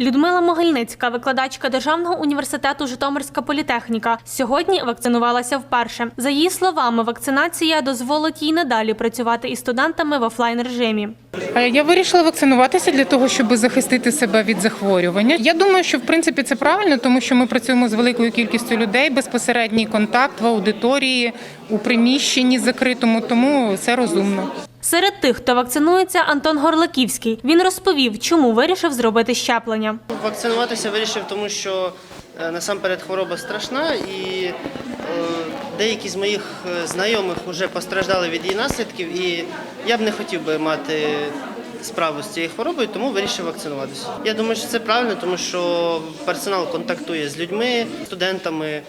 Людмила Могильницька, викладачка Державного університету Житомирська політехніка, сьогодні вакцинувалася вперше. За її словами, вакцинація дозволить їй надалі працювати із студентами в офлайн режимі. Е, Я вирішила вакцинуватися для того, щоб захистити себе від захворювання. Я думаю, що в принципі це правильно, тому що ми працюємо з великою кількістю людей, безпосередній контакт в аудиторії, у приміщенні закритому, тому це розумно. Серед тих, хто вакцинується, Антон Горлаківський. Він розповів, чому вирішив зробити щеплення. Вакцинуватися вирішив, тому що е, насамперед хвороба страшна, і е, деякі з моїх е, знайомих вже постраждали від її наслідків, і я б не хотів би мати справу з цією хворобою, тому вирішив вакцинуватися. Я думаю, що це правильно, тому що персонал контактує з людьми, студентами,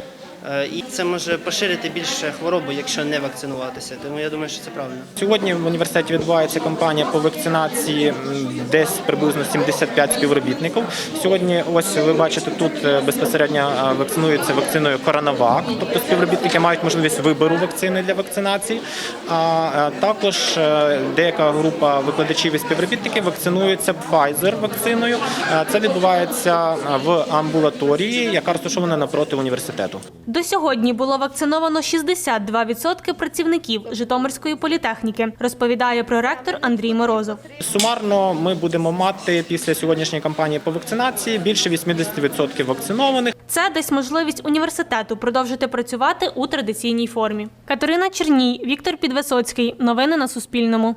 і це може поширити більше хворобу, якщо не вакцинуватися. Тому я думаю, що це правильно. Сьогодні в університеті відбувається кампанія по вакцинації десь приблизно 75 співробітників. Сьогодні, ось ви бачите, тут е, безпосередньо е, вакцинуються вакциною Коронавак, тобто співробітники мають можливість вибору вакцини для вакцинації. А е, також е, деяка група викладачів і співробітників вакцинуються Pfizer вакциною. Е, Це відбувається е, в амбулаторії, яка розташована напроти університету. До сьогодні було вакциновано 62% працівників Житомирської політехніки, розповідає проректор Андрій Морозов. Сумарно ми будемо мати після сьогоднішньої кампанії по вакцинації більше 80% вакцинованих. Це дасть можливість університету продовжити працювати у традиційній формі. Катерина Черній, Віктор Підвисоцький. Новини на Суспільному.